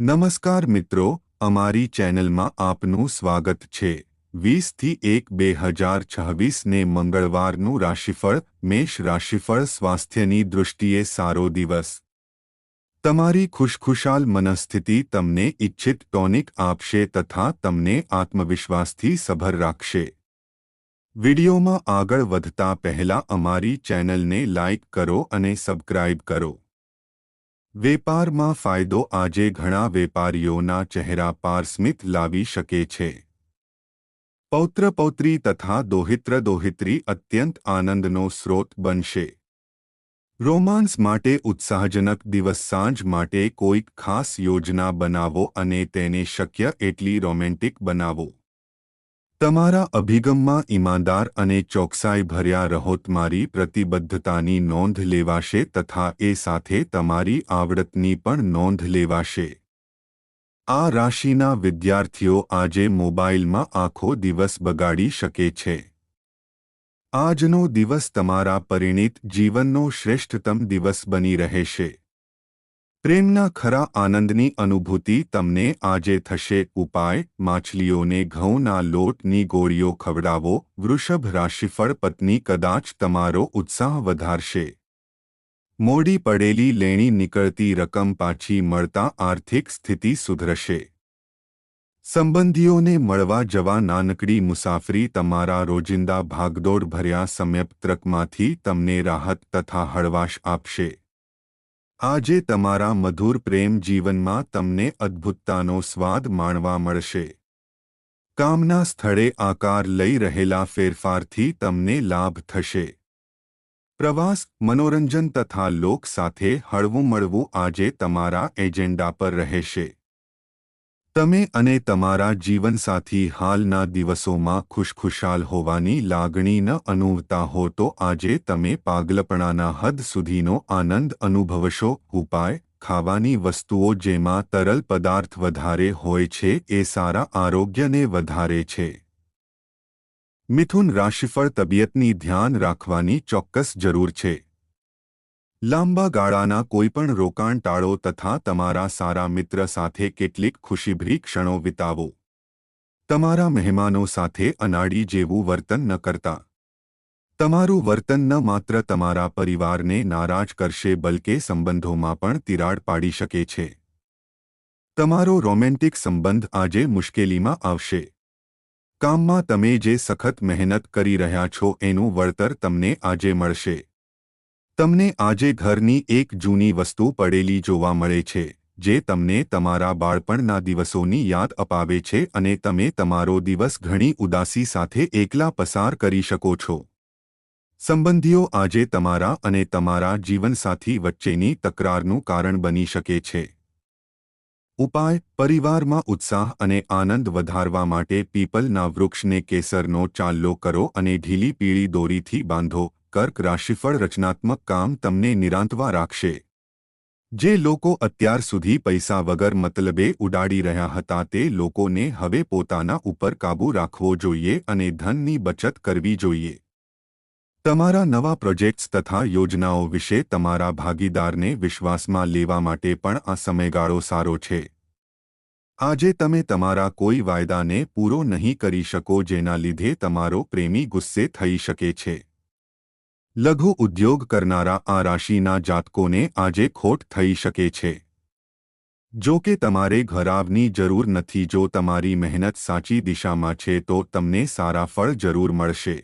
નમસ્કાર મિત્રો, અમારી ચેનલમાં આપનું સ્વાગત છે. વીસથી એક બે હજાર છવ્વીસને મંગળવારનું રાશિફળ, મેષ રાશિફળ સ્વાસ્થ્યની દૃષ્ટિએ સારો દિવસ. તમારી ખુશખુશાલ મનસ્થિતિ તમને ઇચ્છિત ટોનિક આપશે તથા તમને આત્મવિશ્વાસથી સભર રાખશે. વિડિયોમાં આગળ વધતા પહેલા અમારી ચેનલને લાઇક કરો અને સબસ્ક્રાઇબ કરો. વેપારમાં ફાયદો આજે ઘણા વેપારીઓના ચહેરા પાર સ્મિત લાવી શકે છે. પૌત્ર પૌત્રી તથા દોહિત્ર દોહિત્રી અત્યંત આનંદનો સ્રોત બનશે. રોમાન્સ માટે ઉત્સાહજનક દિવસ સાંજ માટે કોઈક ખાસ યોજના બનાવો અને તેને શક્ય એટલી રોમેન્ટિક બનાવો. તમારા અભિગમમાં ઈમાનદાર અને ચોકસાઈ ભર્યા રહો તમારી પ્રતિબદ્ધતાની નોંધ લેવાશે તથા એ સાથે તમારી આવડતની પણ નોંધ લેવાશે. આ રાશિના વિદ્યાર્થીઓ આજે મોબાઈલમાં આખો દિવસ બગાડી શકે છે. આજનો દિવસ તમારા પરિણિત જીવનનો શ્રેષ્ઠતમ દિવસ બની રહેશે. પ્રેમના ખરા આનંદની અનુભૂતિ તમને આજે થશે. ઉપાય, માછલીઓને ઘઉંના લોટની ગોળીઓ ખવડાવો. વૃષભ રાશિફળ પત્ની કદાચ તમારો ઉત્સાહ વધારશે. મોડી પડેલી લેણી નીકળતી રકમ પાછી મળતા આર્થિક સ્થિતિ સુધરશે. સંબંધીઓને મળવા જવા નાનકડી મુસાફરી તમારા રોજિંદા ભાગદોડ ભર્યા સમયપત્રકમાંથી તમને રાહત તથા હળવાશ આપશે. આજે તમારા મધુર પ્રેમ જીવનમાં તમને અદ્ભુતતાનો સ્વાદ માણવા મળશે. કામના સ્થળે આકાર લઈ રહેલા ફેરફારથી તમને લાભ થશે. પ્રવાસ, મનોરંજન તથા લોક સાથે હળવું મળવું આજે તમારા એજન્ડા પર રહેશે. તમે અને તમારા જીવનસાથી હાલના દિવસોમાં ખુશખુશાલ હોવાની લાગણી ન અનુભવતા હો તો આજે તમે પાગલપણાના હદ સુધીનો આનંદ અનુભવશો. ઉપાય, ખાવાની વસ્તુઓ જેમાં તરલ પદાર્થ વધારે હોય છે એ સારા આરોગ્યને વધારે છે. મિથુન રાશિફળ તબિયતની ધ્યાન રાખવાની ચોક્કસ જરૂર છે. લાંબા ગાળાના કોઈપણ રોકાણ ટાળો તથા તમારા સારા મિત્ર સાથે કેટલીક ખુશીભરી ક્ષણો વિતાવો. તમારા મહેમાનો સાથે અનાડી જેવું વર્તન ન કરતા. તમારું વર્તન ન માત્ર તમારા પરિવારને નારાજ કરશે બલકે સંબંધોમાં પણ તિરાડ પાડી શકે છે. તમારો રોમેન્ટિક સંબંધ આજે મુશ્કેલીમાં આવશે. કામમાં તમે જે સખત મહેનત કરી રહ્યા છો એનું વળતર તમને આજે મળશે. તમને આજે ઘરની એક જૂની વસ્તુ પડેલી જોવા મળે છે, જે તમને તમારા બાળપણના દિવસોની યાદ અપાવે છે અને તમે તમારો દિવસ ઘણી ઉદાસી સાથે એકલા પસાર કરી શકો છો. સંબંધીઓ આજે તમારા અને તમારા જીવનસાથી વચ્ચેની તકરારનું કારણ બની શકે છે. ઉપાય, પરિવારમાં ઉત્સાહ અને આનંદ વધારવા માટે પીપલના વૃક્ષને કેસરનો ચાલ્લો કરો અને ઢીલી પીળી દોરીથી બાંધો. કર્ક રાશિફળ રચનાત્મક કામ તમને નિરાંતવા રાખશે. જે લોકો અત્યાર સુધી પૈસા વગર મતલબે ઉડાડી રહ્યા હતા તે લોકોને હવે પોતાના ઉપર કાબૂ રાખવો જોઈએ અને ધનની બચત કરવી જોઈએ. તમારા નવા પ્રોજેક્ટ્સ તથા યોજનાઓ વિશે તમારા ભાગીદારને વિશ્વાસમાં લેવા માટે પણ આ સમયગાળો સારો છે. આજે તમે તમારા કોઈ વાયદાને પૂરો નહીં કરી શકો જેના લીધે તમારો પ્રેમી ગુસ્સે થઈ શકે છે. લઘુ ઉદ્યોગ કરનારા આ રાશિના જાતકોને આજે ખોટ થઈ શકે છે. જો કે તમારે ઘરાવની જરૂર નથી, જો તમારી મહેનત સાચી દિશામાં છે, તો તમને સારા ફળ જરૂર મળશે.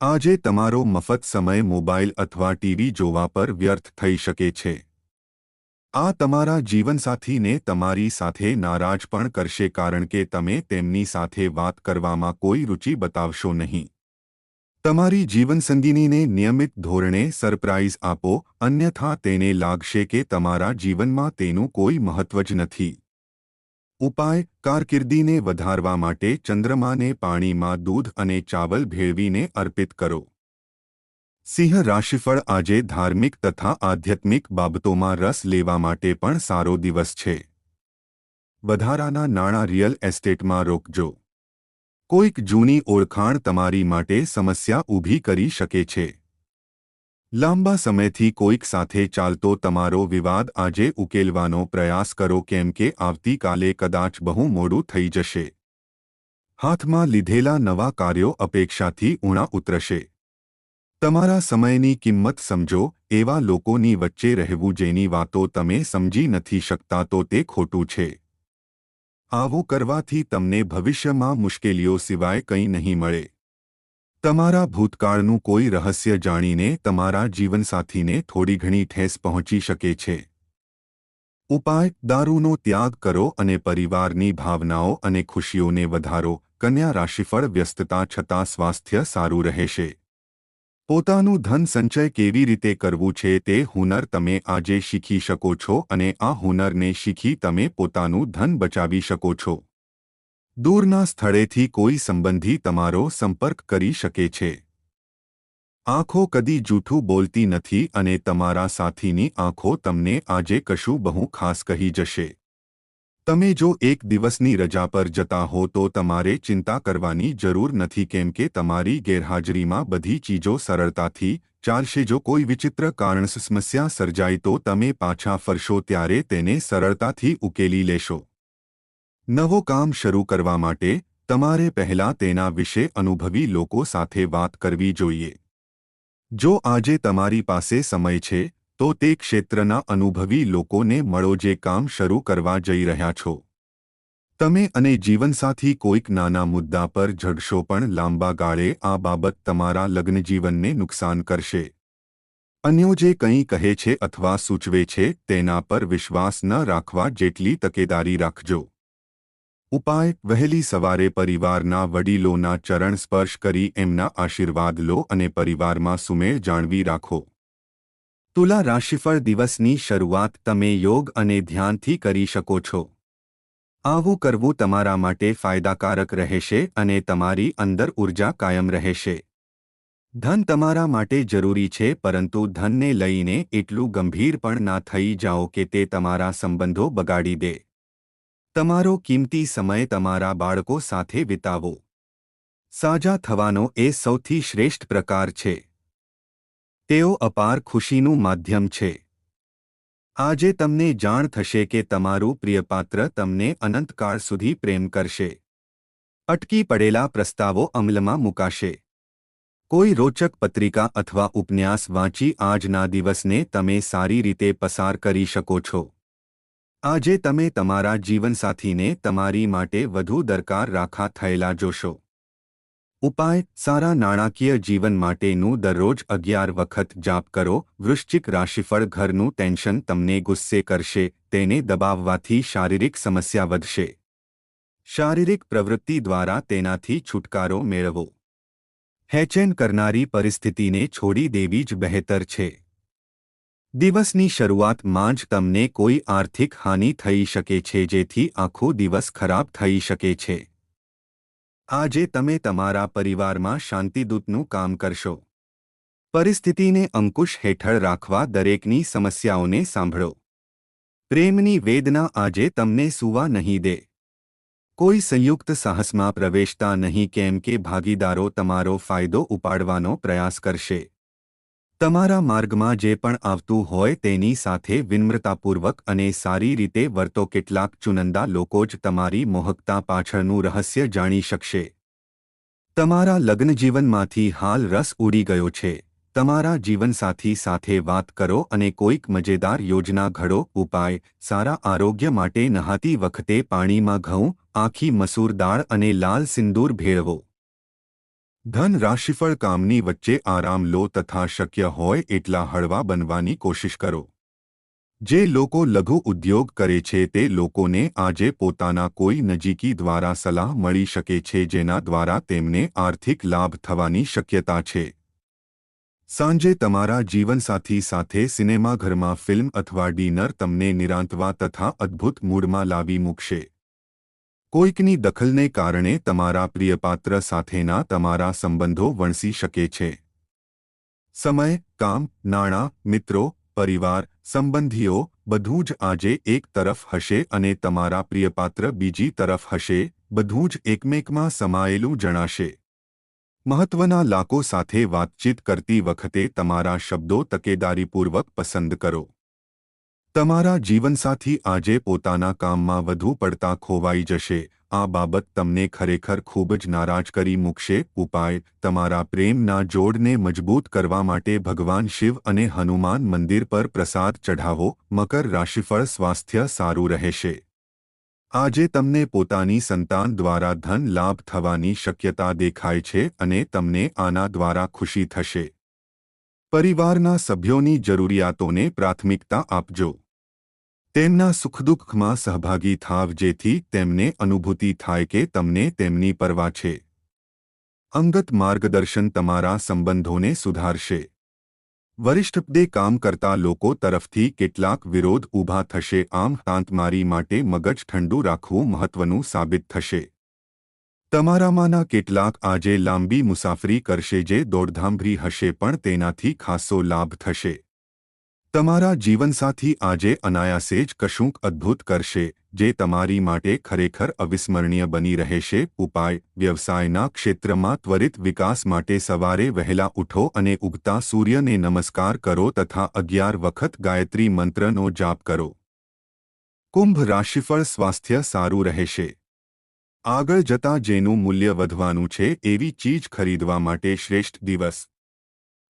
આજે તમારો મફત સમય મોબાઈલ અથવા ટીવી જોવા પર વ્યર્થ થઈ શકે છે. આ તમારા જીવનસાથીને તમારી સાથે નારાજ પણ કરશે, કારણ કે તમે તેમની સાથે વાત કરવામાં કોઈ રુચિ બતાવશો નહીં. તમારી જીવનસંગીનીને નિયમિત ધોરણે સરપ્રાઇઝ આપો, અન્યથા તેને લાગશે કે તમારા જીવનમાં તેનું કોઈ મહત્વ જ નથી. ઉપાય, કારકિર્દીને વધારવા માટે ચંદ્રમાને પાણીમાં દૂધ અને ચાવલ ભેળવીને અર્પિત કરો. સિંહ રાશિફળ આજે ધાર્મિક તથા આધ્યાત્મિક બાબતોમાં રસ લેવા માટે પણ સારો દિવસ છે. વધારાના નાણાં રિયલ એસ્ટેટમાં રોકજો. કોઈક જૂની ઓળખાણ તમારી માટે સમસ્યા ઊભી કરી શકે છે. લાંબા સમયથી કોઈક સાથે ચાલતો તમારો વિવાદ આજે ઉકેલવાનો પ્રયાસ કરો કેમ કે આવતીકાલે કદાચ બહુ મોડું થઈ જશે. હાથમાં લીધેલા નવા કાર્યો અપેક્ષાથી ઉણા ઉતરશે. તમારા સમયની કિંમત સમજો, એવા લોકોની વચ્ચે રહેવું જેની વાતો તમે સમજી નથી શકતા તો તે ખોટું છે. આવું કરવાથી તમને ભવિષ્યમાં મુશ્કેલીઓ સિવાય કંઈ નહીં મળે. તમારા ભૂતકાળનું કોઈ રહસ્ય જાણીને તમારા જીવનસાથીને થોડી ઘણી ઠેસ પહોંચી શકે છે. ઉપાય, દારૂનો ત્યાગ કરો અને પરિવારની ભાવનાઓ અને ખુશીઓને વધારો. કન્યા રાશિફળ વ્યસ્તતા છતાં સ્વાસ્થ્ય સારું રહેશે. પોતાનું ધન સંચય કેવી રીતે કરવું છે તે હુનર તમે આજે શીખી શકો છો અને આ હુનરને શીખી તમે પોતાનું ધન બચાવી શકો છો. દૂરના સ્થળેથી કોઈ સંબંધી તમારો સંપર્ક કરી શકે છે. આંખો કદી જૂઠું બોલતી નથી અને તમારા સાથીની આંખો તમને આજે કશું બહુ ખાસ કહી જશે. તમે જો એક દિવસની રજા પર જતા હો તો તમારે ચિંતા કરવાની જરૂર નથી કેમ કે તમારી ગેરહાજરીમાં બધી ચીજો સરળતાથી ચાલશે. જો કોઈ વિચિત્ર કારણસ સમસ્યા સર્જાય તો તમે પાછા ફરશો ત્યારે તેને સરળતાથી ઉકેલી લેશો. નવો કામ શરૂ કરવા માટે તમારે પહેલા તેના વિશે અનુભવી લોકો સાથે વાત કરવી જોઈએ. જો આજે તમારી પાસે સમય છે તો તે ક્ષેત્રના અનુભવી લોકોને મળો જે કામ શરૂ કરવા જઈ રહ્યા છો. તમે અને જીવનસાથી કોઈક નાના મુદ્દા પર ઝઘડશો પણ લાંબા ગાળે આ બાબત તમારા લગ્નજીવનને નુકસાન કરશે. અન્યો જે કંઈ કહે છે અથવા સૂચવે છે તેના પર વિશ્વાસ ન રાખવા જેટલી તકેદારી રાખજો. ઉપાય, વહેલી સવારે પરિવારના વડીલોના ચરણ સ્પર્શ કરી એમના આશીર્વાદ લો અને પરિવારમાં સુમેળ જાણવી રાખો. તુલા રાશિફળ દિવસની શરૂઆત તમે યોગ અને ધ્યાનથી કરી શકો છો. આવું કરવું તમારા માટે ફાયદાકારક રહેશે અને તમારી અંદર ઊર્જા કાયમ રહેશે. ધન તમારા માટે જરૂરી છે પરંતુ ધનને લઈને એટલું ગંભીર પણ ના થઈ જાઓ કે તે તમારા સંબંધો બગાડી દે. તમારો કિંમતી સમય તમારા બાળકો સાથે વિતાવો. સાજા થવાનો એ સૌથી શ્રેષ્ઠ પ્રકાર છે. તેઓ અપાર ખુશીનું માધ્યમ છે. આજે તમને જાણ થશે કે તમારું પ્રિયપાત્ર તમને અનંતકાળ સુધી પ્રેમ કરશે. અટકી પડેલા પ્રસ્તાવો અમલમાં મુકાશે. કોઈ રોચક પત્રિકા અથવા ઉપન્યાસ વાંચી આજના દિવસને તમે સારી રીતે પસાર કરી શકો છો. આજે તમે તમારા જીવનસાથીને તમારી માટે વધુ દરકાર રાખા થયેલા જોશો. ઉપાય, સારા નાણાકીય જીવન માટેનું દરરોજ અગિયાર વખત જાપ કરો, વૃશ્ચિક રાશિફળ ઘરનું ટેન્શન તમને ગુસ્સે કરશે, તેને દબાવવાથી શારીરિક સમસ્યા વધશે. શારીરિક પ્રવૃત્તિ દ્વારા તેનાથી છુટકારો મેળવો. હેચેન કરનારી પરિસ્થિતિને છોડી દેવી જ બહેતર છે. દિવસની શરૂઆતમાં જ તમને કોઈ આર્થિક હાનિ થઈ શકે છે જેથી આખો દિવસ ખરાબ થઈ શકે છે. આજે તમે તમારા પરિવારમાં શાંતિદૂતનું કામ કરશો. પરિસ્થિતિને અંકુશ હેઠળ રાખવા દરેકની સમસ્યાઓને સાંભળો. પ્રેમની વેદના આજે તમને સુવા નહીં દે. કોઈ સંયુક્ત સાહસમાં પ્રવેશતા નહીં કેમ કે ભાગીદારો તમારો ફાયદો ઉપાડવાનો પ્રયાસ કરશે. તમારા માર્ગમાં જે પણ આવતું હોય તેની સાથે વિનમ્રતાપૂર્વક અને સારી રીતે વર્તો કેટલાક ચુનંદા લોકો જ તમારી મોહકતા પાછળનું રહસ્ય જાણી શકશે. તમારા લગ્નજીવનમાંથી હાલ રસ ઉડી ગયો છે. તમારા જીવનસાથી સાથે વાત કરો અને કોઈક મજેદાર યોજના ઘડો, ઉપાય, સારા આરોગ્ય માટે નહાતી વખતે પાણીમાં ઘઉં, આખી મસૂર દાળ અને લાલ સિંદૂર ભેળવો. ધન રાશિફળ કામની વચ્ચે આરામ લો તથા શક્ય હોય એટલા હળવા બનવાની કોશિશ કરો. જે લોકો લઘુ ઉદ્યોગ કરે છે તે લોકોને આજે પોતાના કોઈ નજીકી દ્વારા સલાહ મળી શકે છે જેના દ્વારા તેમને આર્થિક લાભ થવાની શક્યતા છે. સાંજે તમારા જીવનસાથી સાથે સિનેમાઘરમાં ફિલ્મ અથવા ડિનર તમને નિરાંતવા તથા અદ્ભુત મૂડમાં લાવી મૂકશે. કોઈકની દખલને કારણે તમારા પ્રિયપાત્ર સાથેના તમારા સંબંધો વણસી શકે છે. સમય, કામ, નાણાં, મિત્રો, પરિવાર, સંબંધીઓ, બધું જ આજે એક તરફ હશે અને તમારા પ્રિયપાત્ર બીજી તરફ હશે, બધું જ એકમેકમાં સમાયેલું જણાશે. મહત્વના લાકો સાથે વાતચીત કરતી વખતે તમારા શબ્દો તકેદારીપૂર્વક પસંદ કરો. તમારા જીવનસાથી આજે પોતાના કામમાં વધુ પડતા ખોવાઈ જશે. આ બાબત તમને ખરેખર ખૂબ જ નારાજ કરી મૂકશે. ઉપાય, તમારા પ્રેમના જોડને મજબૂત કરવા માટે ભગવાન શિવ અને હનુમાન મંદિર પર પ્રસાદ ચઢાવો. મકર રાશિફળ સ્વાસ્થ્ય સારું રહેશે. આજે તમને પોતાની સંતાન દ્વારા ધન લાભ થવાની શક્યતા દેખાય છે અને તમને આના દ્વારા ખુશી થશે. પરિવારના સભ્યોની જરૂરિયાતોને પ્રાથમિકતા આપજો. તેમના સુખદુઃખમાં સહભાગી થાવ જેથી તેમને અનુભૂતિ થાય કે તમને તેમની પરવા છે. અંગત માર્ગદર્શન તમારા સંબંધોને સુધારશે. વરિષ્ઠપદે કામ કરતા લોકો તરફથી કેટલાક વિરોધ ઊભા થશે. આમ તાંતમારી માટે મગજ ઠંડુ રાખવું મહત્વનું સાબિત થશે. તમારામાંના કેટલાક આજે લાંબી મુસાફરી કરશે જે દોડધામભરી હશે પણ તેનાથી ખાસો લાભ થશે. તમારા જીવનસાથી આજે અનાયાસે જ કશુંક અદ્ભુત કરશે, જે તમારી માટે ખરેખર અવિસ્મરણીય બની રહેશે. ઉપાય, વ્યવસાયના ક્ષેત્રમાં ત્વરિત વિકાસ માટે સવારે વહેલા ઉઠો અને ઉગતા સૂર્યને નમસ્કાર કરો તથા અગિયાર વખત ગાયત્રી મંત્રનો જાપ કરો. કુંભ રાશિફળ સ્વાસ્થ્ય સારું રહેશે. આગળ જતા જેનું મૂલ્ય વધવાનું છે એવી ચીજ ખરીદવા માટે શ્રેષ્ઠ દિવસ.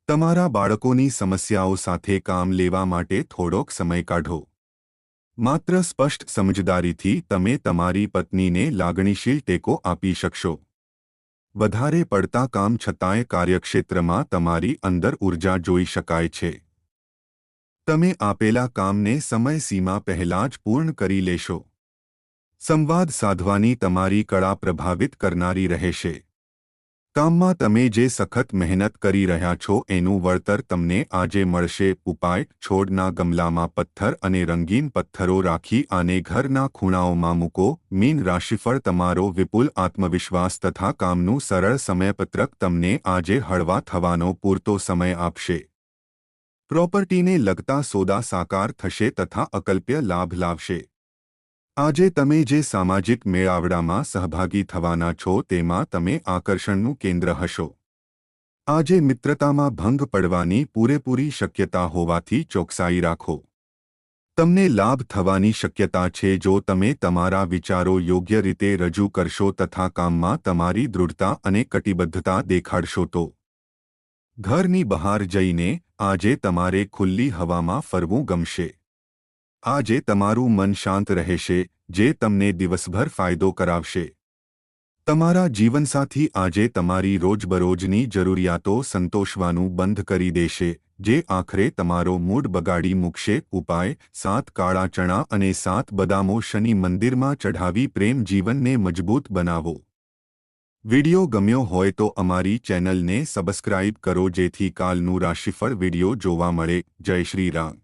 તમારા બાળકોની સમસ્યાઓ સાથે કામ લેવા માટે થોડોક સમય કાઢો. માત્ર સ્પષ્ટ સમજદારીથી તમે તમારી પત્નીને લાગણીશીલ ટેકો આપી શકશો. વધારે પડતા કામ છતાંય કાર્યક્ષેત્રમાં તમારી અંદર ઊર્જા જોઈ શકાય છે. તમે આપેલા કામને સમયસીમા પહેલાં જ પૂર્ણ કરી લેશો. સંવાદ સાધવાની તમારી કળા પ્રભાવિત કરનારી રહેશે. કામમાં તમે જે સખત મહેનત કરી રહ્યા છો એનું વળતર તમને આજે મળશે. ઉપાય, છોડના ગમલામાં પથ્થર અને રંગીન પથ્થરો રાખી આને ઘરના ખૂણાઓમાં મૂકો. મીન રાશિફળ તમારો વિપુલ આત્મવિશ્વાસ તથા કામનું સરળ સમયપત્રક તમને આજે હળવા થવાનો પૂરતો સમય આપશે. પ્રોપર્ટીને લગતા સોદા સાકાર થશે તથા અકલ્પ્ય લાભ લાવશે. આજે તમે જે સામાજિક મેળાવડામાં સહભાગી થવાના છો તેમાં તમે આકર્ષણનું કેન્દ્ર હશો. આજે મિત્રતામાં ભંગ પડવાની પૂરેપૂરી શક્યતા હોવાથી ચોકસાઈ રાખો. તમને લાભ થવાની શક્યતા છે જો તમે તમારા વિચારો યોગ્ય રીતે રજૂ કરશો તથા કામમાં તમારી દૃઢતા અને કટિબદ્ધતા દેખાડશો તો. ઘરની બહાર જઈને આજે તમારે ખુલ્લી હવામાં ફરવું ગમશે. આજે તમારું મન શાંત રહેશે, જે તમને દિવસભર ફાયદો કરાવશે. તમારા જીવનસાથી આજે તમારી રોજબરોજની જરૂરિયાતો સંતોષવાનું બંધ કરી દેશે, જે આખરે તમારો મૂડ બગાડી મૂકશે. ઉપાય, સાત કાળા ચણા અને સાત બદામો શનિ મંદિરમાં ચઢાવી પ્રેમ જીવનને મજબૂત બનાવો. વિડિયો ગમ્યો હોય તો અમારી ચેનલને સબસ્ક્રાઇબ કરો જેથી કાલનું રાશિફળ વિડિયો જોવા મળે. જય શ્રી રામ.